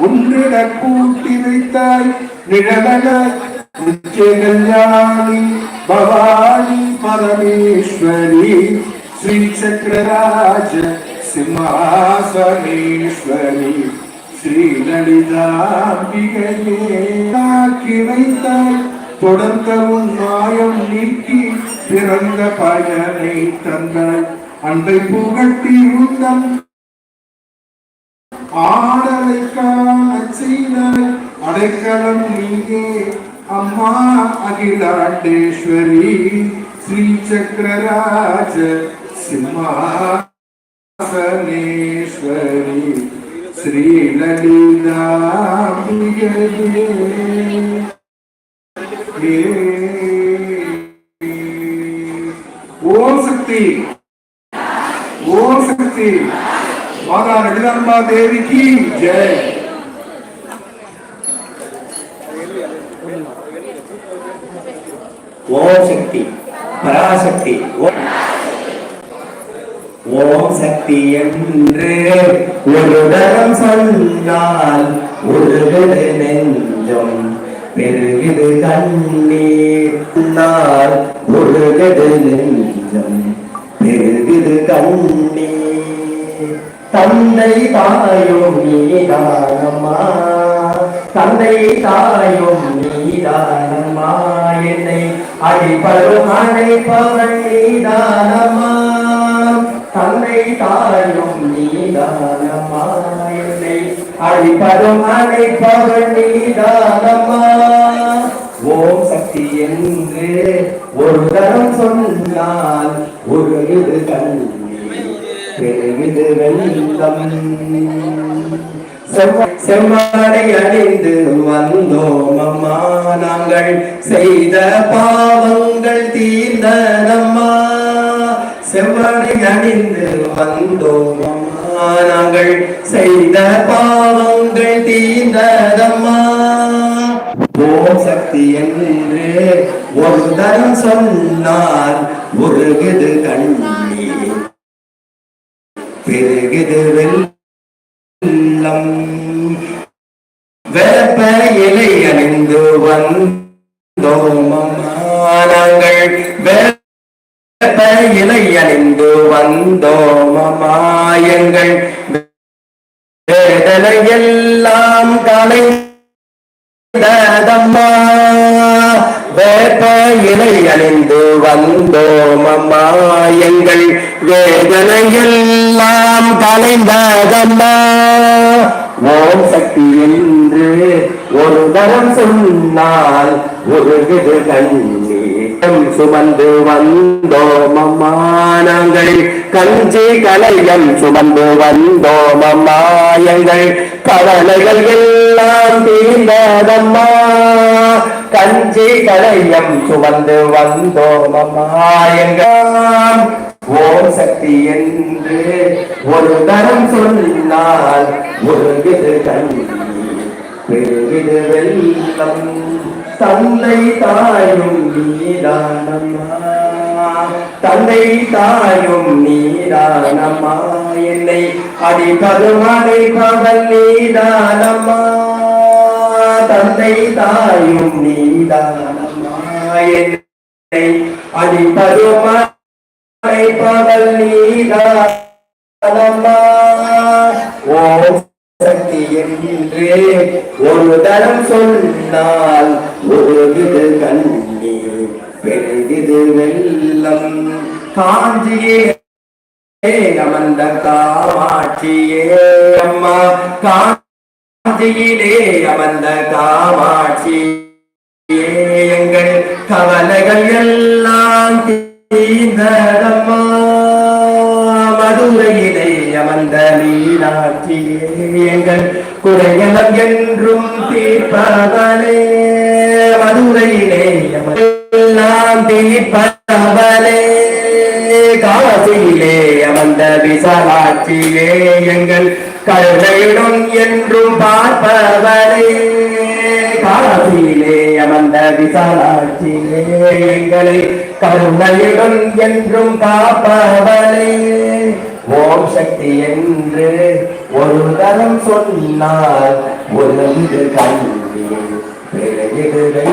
ஒன்றிட கூட்டி வைத்தாய் நிழலன நிச்சயஞானி பவானி பரமேஸ்வரி ஸ்ரீ சக்கரராஜ சிம்மாசனேஸ்வரி ஸ்ரீ லலிதாம்பிகையே ஆக்கி வைத்தாய் தொடர்ந்த உன் மாயம் நீக்கி பிறந்த பயனை தந்தாய். அன்பை புகட்டி உந்தம் ఆడలేక నచ్చిన అడకలం నీకే అమ్మా అఖిలాండేశ్వరి శ్రీచక్రరాజ సింహాసనేశ్వరి శ్రీలలితాంబిగే மாதா ரகுலம்பா தேவி की जय ஓம் சக்தி பராசக்தி ஓம் ஓம் சக்தி என்று ஒரு தரம் சொன்னால் உருகுது நெஞ்சம் பெருகுது கண்ணீர் சொன்னால் உருகுது நெஞ்சம் பெருகுது கண்ணீர் தந்தை தாயும் நீதானம்மா. தந்தை தாயும் நீதானம்மா. என்னை அடிப்படும் அழைப்பவன் நீதானம்மா. தந்தை தாயும் நீதானம்மா. என்னை அடிப்படும் அழைப்பவன் நீதானம்மா. ஓம் சக்தி என்று ஒரு தரம் சொன்னால் ஒரு இது கண்ணீர் பெருகிது வெள்ளம். செவ்வ- அணிந்து வந்தோம் அம்மா. நாங்கள் செய்த பாவங்கள் தீர்ந்தனம்மா செவ்வாடை அணிந்து வந்தோம் அம்மா. நாங்கள் செய்த பாவங்கள் தீர்ந்ததம்மா. ஓம் சக்தி என்று ஒரு தரம் சொன்னால் உருகுது கண்ணா பெருகுது வெள்ளம். வேப்ப இலை அணிந்து வந்தோம் வேப்ப இலை அணிந்து வந்தோமமாயங்கள் வேதனை எல்லாம் கலை வேப்ப இலை அணிந்து வந்தோமமாயங்கள் அம்மா எங்கள் எல்லாம் கலைந்ததம்மா. ஓம் சக்தி என்று ஒரு தரம் சொன்னால் ஒரு விது கண்ணீர் சுமந்து வந்தோம் அம்மா நாங்கள் கஞ்சி கலையம் சுமந்து வந்தோம் அம்மா எங்கள் கவலைகள் எல்லாம் தீர்ந்ததம்மா. கஞ்சி கலையம் சுமந்து வந்தோம் ஓம் சக்தி என்று ஒரு தரம் சொன்னால் ஒரு விது கண்ணீர் பெருவிது வெள்ளம். தந்தை தாயும் நீதானம்மா. தந்தை தாயும் நீதானம்மா. என்னை அடிப்பதும் அடைப்பவன் நீதானம்மா. தந்தை தாயும் நீதானம்மா. என்னை அடிப்பதும் அடைப்பவன் நீதானம்மா. ஓம் சக்தி என்று ஒரு தரம் சொன்னால் ஒரு விது கண்ணீர் பெருகிது வெள்ளம். காஞ்சியே அமர்ந்த காமாட்சியே அம்மா. காஞ்சியிலே அமர்ந்த காமாட்சியே எங்கள் கவலைகள் எல்லாம் தீர்ந்ததம்மா. மதுரையிலே அமர்ந்த மீனாட்சியே எங்கள் குறையலம் என்றும் தீர்ப்பவனே மதுரையிலே எல்லாம் தீர்ப்பவனே காசியிலே அமர்ந்த விசாலாட்சியே எங்கள் கருணையுடன் என்றும் பார்ப்பவரே காசியிலே அமர்ந்த விசாலாட்சியிலே எங்களை கருணையுடன் என்றும் காப்பவரே ஓம் சக்தி என்று ஒரு தரம் சொன்னால் உலகிடு கல்வி பெருகிடு